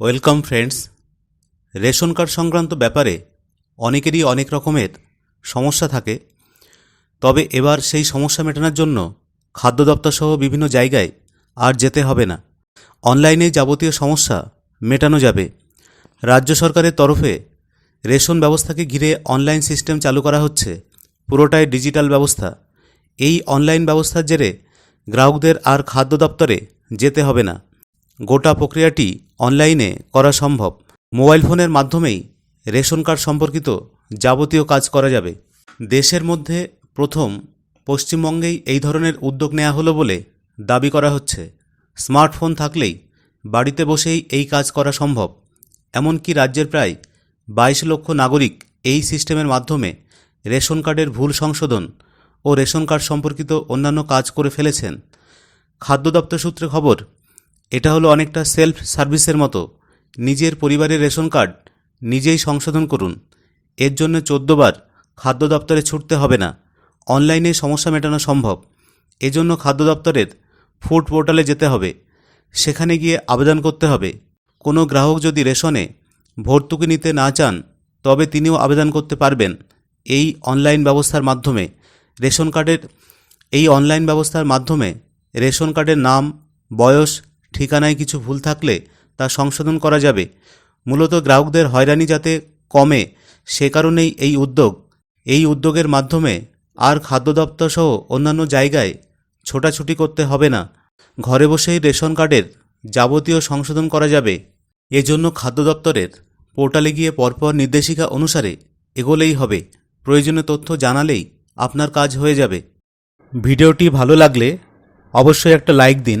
Welcome friends. Ration card সংক্রান্ত ব্যাপারে অনেকেরই অনেক রকমের সমস্যা থাকে। তবে এবার সেই সমস্যা মেটানোর জন্য খাদ্য দপ্তর সহ বিভিন্ন জায়গায় আর যেতে হবে না। অনলাইনে যাবতীয় সমস্যা মেটানো যাবে। রাজ্য সরকারের তরফে রেশন ব্যবস্থাকে ঘিরে অনলাইন সিস্টেম চালু করা হচ্ছে। পুরোটাই ডিজিটাল ব্যবস্থা। এই অনলাইন ব্যবস্থার জেরে গ্রাহকদের আর খাদ্য দপ্তরে যেতে হবে না। গোটা প্রক্রিয়াটি অনলাইনে করা সম্ভব। মোবাইল ফোনের মাধ্যমেই রেশন কার্ড সম্পর্কিত যাবতীয় কাজ করা যাবে। দেশের মধ্যে প্রথম পশ্চিমবঙ্গেই এই ধরনের উদ্যোগ নেওয়া হলো বলে দাবি করা হচ্ছে। স্মার্টফোন থাকলেই বাড়িতে বসেই এই কাজ করা সম্ভব। এমনকি রাজ্যের প্রায় বাইশ লক্ষ নাগরিক এই সিস্টেমের মাধ্যমে রেশন কার্ডের ভুল সংশোধন ও রেশন কার্ড সম্পর্কিত অন্যান্য কাজ করে ফেলেছেন। খাদ্য দপ্তর সূত্রে খবর এটা হলো অনেকটা সেলফ সার্ভিসের মতো। নিজের পরিবারের রেশন কার্ড নিজেই সংশোধন করুন। এর জন্য চোদ্দবার খাদ্য দপ্তরে ছুটতে হবে না। অনলাইনে সমস্যা মেটানো সম্ভব। এজন্য খাদ্য দপ্তরের ফুড পোর্টালে যেতে হবে। সেখানে গিয়ে আবেদন করতে হবে। কোনো গ্রাহক যদি রেশনে ভর্তুকি নিতে না চান, তবে তিনিও আবেদন করতে পারবেন। এই অনলাইন ব্যবস্থার মাধ্যমে। রেশন কার্ডের, এই অনলাইন ব্যবস্থার মাধ্যমে রেশন কার্ডের নাম, বয়স ঠিকানায় কিছু ভুল থাকলে তা সংশোধন করা যাবে। মূলত গ্রাহকদের হয়রানি যাতে কমে, সে কারণেই এই উদ্যোগ। এই উদ্যোগের মাধ্যমে আর খাদ্য দপ্তর সহ অন্যান্য জায়গায় ছোটাছুটি করতে হবে না। ঘরে বসেই রেশন কার্ডের যাবতীয় সংশোধন করা যাবে। এজন্য খাদ্য দপ্তরের পোর্টালে গিয়ে পরপর নির্দেশিকা অনুসারে এগোলেই হবে। প্রয়োজনীয় তথ্য জানালেই আপনার কাজ হয়ে যাবে। ভিডিওটি ভালো লাগলে অবশ্যই একটা লাইক দিন।